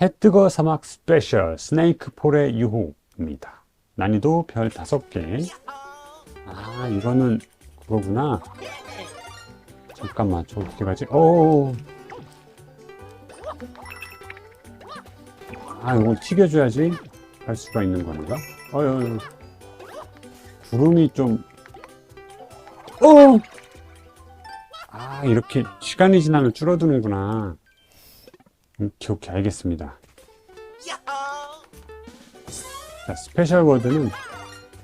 해뜨거 사막 스페셜 스네이크 폴의 유혹입니다. 난이도 별 5개. 아, 이거는 그거구나. 잠깐만, 저 어떻게 가지? 오. 아, 이거 튀겨줘야지 갈 수가 있는 건가? 어휴. 구름이 좀, 어! 아, 이렇게 시간이 지나면 줄어드는구나. 오케이, 오케이, 알겠습니다. 자, 스페셜 월드는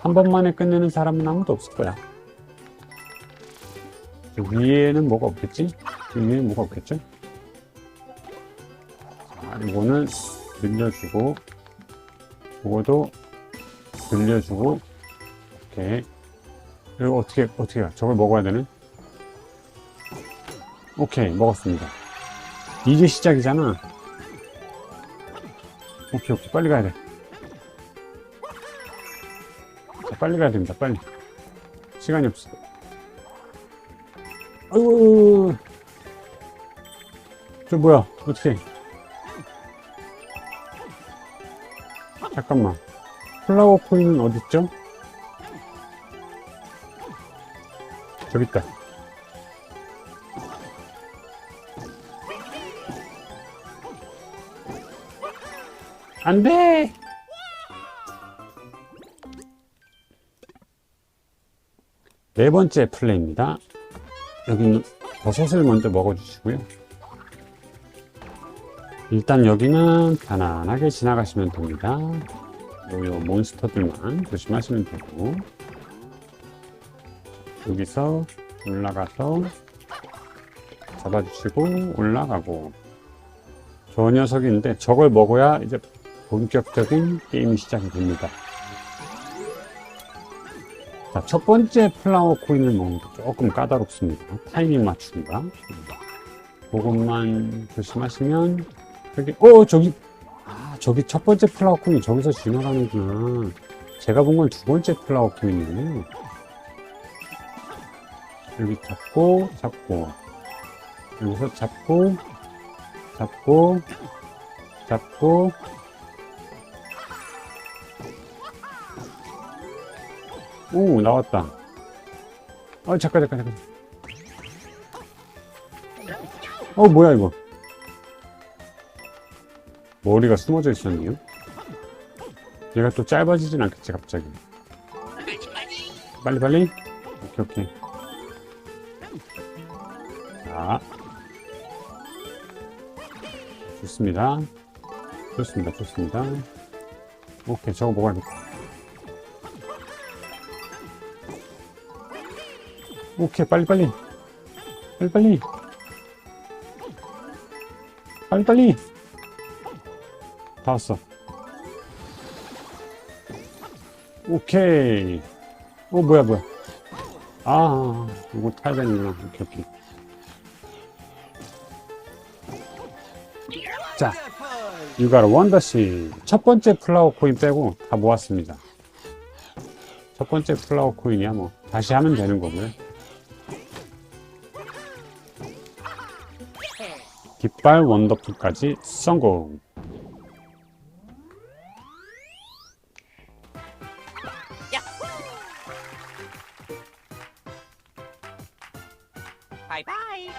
한 번만에 끝내는 사람은 아무도 없을 거야. 저 위에는 뭐가 없겠지? 그 위에는 뭐가 없겠죠? 자, 이거는 늘려주고, 이거도 늘려주고, 오케이. 이거 어떻게, 어떻게? 저걸 먹어야 되는? 오케이, 먹었습니다. 이제 시작이잖아. 오케이, 오케이, 빨리 가야 돼. 자, 빨리 가야 됩니다, 빨리. 시간이 없어. 아이고, 저 뭐야, 어떻게. 잠깐만. 플라워 코인은 어딨죠? 저기 있다. 안 돼! 네 번째 플레이입니다. 여기는 버섯을 먼저 먹어주시고요. 일단 여기는 편안하게 지나가시면 됩니다. 요, 요 몬스터들만 조심하시면 되고 여기서 올라가서 잡아주시고 올라가고 저 녀석인데 저걸 먹어야 이제 본격적인 게임이 시작이 됩니다. 자, 첫 번째 플라워 코인을 먹는 게 조금 까다롭습니다. 타이밍 맞추기가. 그것만 조심하시면, 여기, 어, 저기, 아, 저기 첫 번째 플라워 코인이 저기서 지나가는구나. 제가 본 건 두 번째 플라워 코인이네요. 여기 잡고, 잡고, 여기서 잡고, 잡고, 잡고, 오, 나왔다. 아, 잠깐, 잠깐, 잠깐. 어, 뭐야, 이거. 머리가 숨어져 있었네요. 얘가 또 짧아지진 않겠지, 갑자기. 빨리, 빨리. 오케이, 오케이. 자. 좋습니다. 좋습니다, 좋습니다. 오케이, 저거 먹어야겠다. 오케이 빨리 빨리. 빨리 빨리. 빨리 빨리. 다 왔어. 오케이. 어 뭐야 뭐야. 아 이거 타야 되는구나. 오케이 오케이. 자 유가라 원더시 첫 번째 플라워 코인 빼고 다 모았습니다. 첫 번째 플라워 코인이야 뭐. 다시 하면 되는 거고요 깃발 원더풀까지 성공! 바이바이!